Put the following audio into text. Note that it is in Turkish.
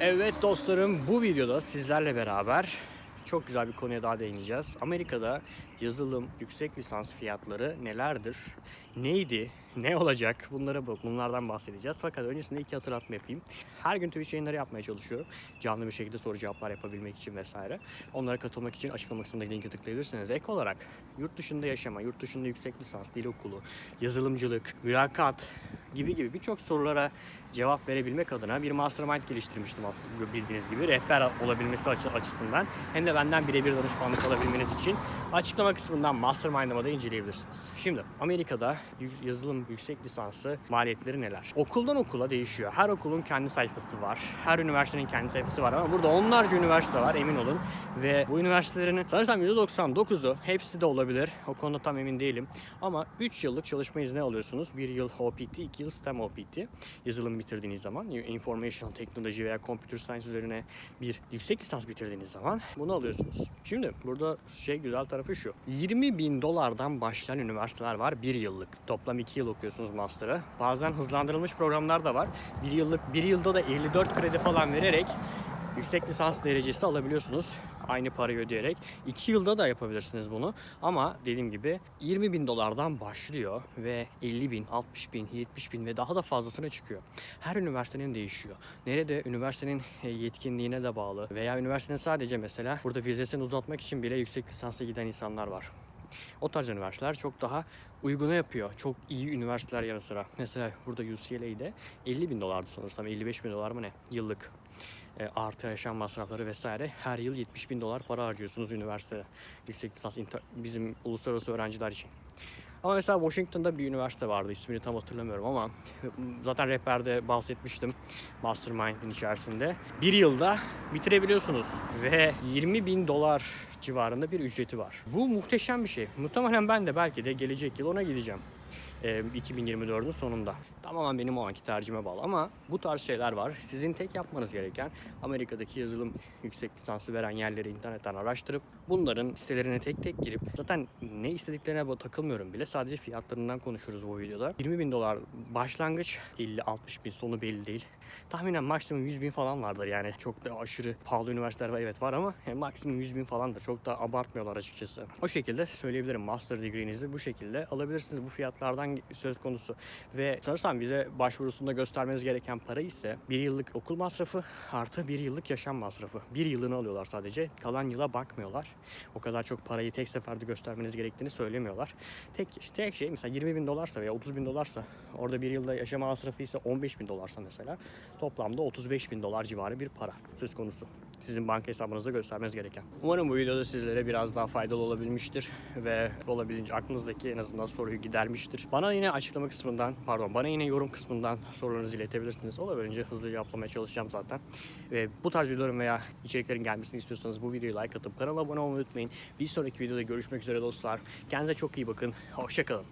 Evet dostlarım bu videoda sizlerle beraber çok güzel bir konuya daha değineceğiz. Amerika'da yazılım, yüksek lisans fiyatları nelerdir? Neydi? Ne olacak? Bunlara bak, bunlardan bahsedeceğiz. Fakat öncesinde iki hatırlatma yapayım. Her gün Twitch yayınları yapmaya çalışıyorum. Canlı bir şekilde soru cevaplar yapabilmek için vesaire. Onlara katılmak için açıklama kısmındaki linki tıklayabilirsiniz. Ek olarak yurt dışında yaşama, yurt dışında yüksek lisans, dil okulu, yazılımcılık, mülakat gibi gibi birçok sorulara cevap verebilmek adına bir mastermind geliştirmiştim aslında bildiğiniz gibi. Rehber olabilmesi açı- açısından hem de benden birebir danışmanlık alabilmeniz için açıklama kısmından mastermind'ıma da inceleyebilirsiniz. Şimdi Amerika'da yazılım yüksek lisansı maliyetleri neler? Okuldan okula değişiyor. Her okulun kendi sayfası var. Her üniversitenin kendi sayfası var ama burada onlarca üniversite var emin olun. Ve bu üniversitelerin sanırsam %99'u hepsi de olabilir. O konuda tam emin değilim. Ama 3 yıllık çalışma izni alıyorsunuz. 1 yıl OPT, 2 yıl STEM OPT. Yazılım bitirdiğiniz zaman Information Technology veya Computer Science üzerine bir yüksek lisans bitirdiğiniz zaman bunu alıyorsunuz. Şimdi burada şey güzel tarafı şu. 20 bin dolardan başlayan üniversiteler var 1 yıllık. Toplam 2 yıl okuyorsunuz master'ı. Bazen hızlandırılmış programlar da var. 1 yıllık 1 yılda da 54 kredi falan vererek yüksek lisans derecesi alabiliyorsunuz. Aynı parayı ödeyerek. 2 yılda da yapabilirsiniz bunu. Ama dediğim gibi 20 bin dolardan başlıyor ve 50 bin, 60 bin, 70 bin ve daha da fazlasına çıkıyor. Her üniversitenin değişiyor. Nerede üniversitenin e, yetkinliğine de bağlı veya üniversitenin sadece mesela burada vizesini uzatmak için bile yüksek lisansa giden insanlar var. O tarz üniversiteler çok daha uyguna yapıyor. Çok iyi üniversiteler yanı sıra. Mesela burada UCLA'de 50 bin dolardı sanırsam. 55 bin dolar mı ne? Yıllık. E, artı yaşam masrafları vesaire. Her yıl 70 bin dolar para harcıyorsunuz üniversitede. Yüksek lisans bizim uluslararası öğrenciler için. Ama mesela Washington'da bir üniversite vardı. ismini tam hatırlamıyorum ama zaten rehberde bahsetmiştim. Mastermind'in içerisinde. Bir yılda bitirebiliyorsunuz. Ve 20 bin dolar civarında bir ücreti var. Bu muhteşem bir şey. Muhtemelen ben de belki de gelecek yıl ona gideceğim. Ee, 2024'ün sonunda. Tamamen benim o anki tercihime bağlı ama bu tarz şeyler var. Sizin tek yapmanız gereken Amerika'daki yazılım yüksek lisansı veren yerleri internetten araştırıp bunların sitelerine tek tek girip zaten ne istediklerine takılmıyorum bile sadece fiyatlarından konuşuruz bu videoda. 20 bin dolar başlangıç 50-60 bin sonu belli değil. Tahminen maksimum 100 bin falan vardır yani çok da aşırı pahalı üniversiteler var evet var ama yani maksimum 100 bin falandır çok da abartmıyorlar açıkçası. O şekilde söyleyebilirim master degree'nizi bu şekilde alabilirsiniz bu fiyatlardan söz konusu ve sanırsam vize başvurusunda göstermeniz gereken para ise bir yıllık okul masrafı artı bir yıllık yaşam masrafı. Bir yılını alıyorlar sadece kalan yıla bakmıyorlar. O kadar çok parayı tek seferde göstermeniz gerektiğini söylemiyorlar. Tek, tek şey mesela 20 bin dolarsa veya 30 bin dolarsa orada bir yılda yaşama masrafı ise 15 bin dolarsa mesela toplamda 35 bin dolar civarı bir para söz konusu. Sizin banka hesabınızda göstermeniz gereken. Umarım bu videoda sizlere biraz daha faydalı olabilmiştir ve olabildiğince aklınızdaki en azından soruyu gidermiştir. Bana yine açıklama kısmından, pardon bana yine yorum kısmından sorularınızı iletebilirsiniz. Olabildiğince hızlı cevaplamaya çalışacağım zaten. Ve bu tarz videoların veya içeriklerin gelmesini istiyorsanız bu videoyu like atıp kanala abone olmayı unutmayın. Bir sonraki videoda görüşmek üzere dostlar. Kendinize çok iyi bakın. Hoşçakalın.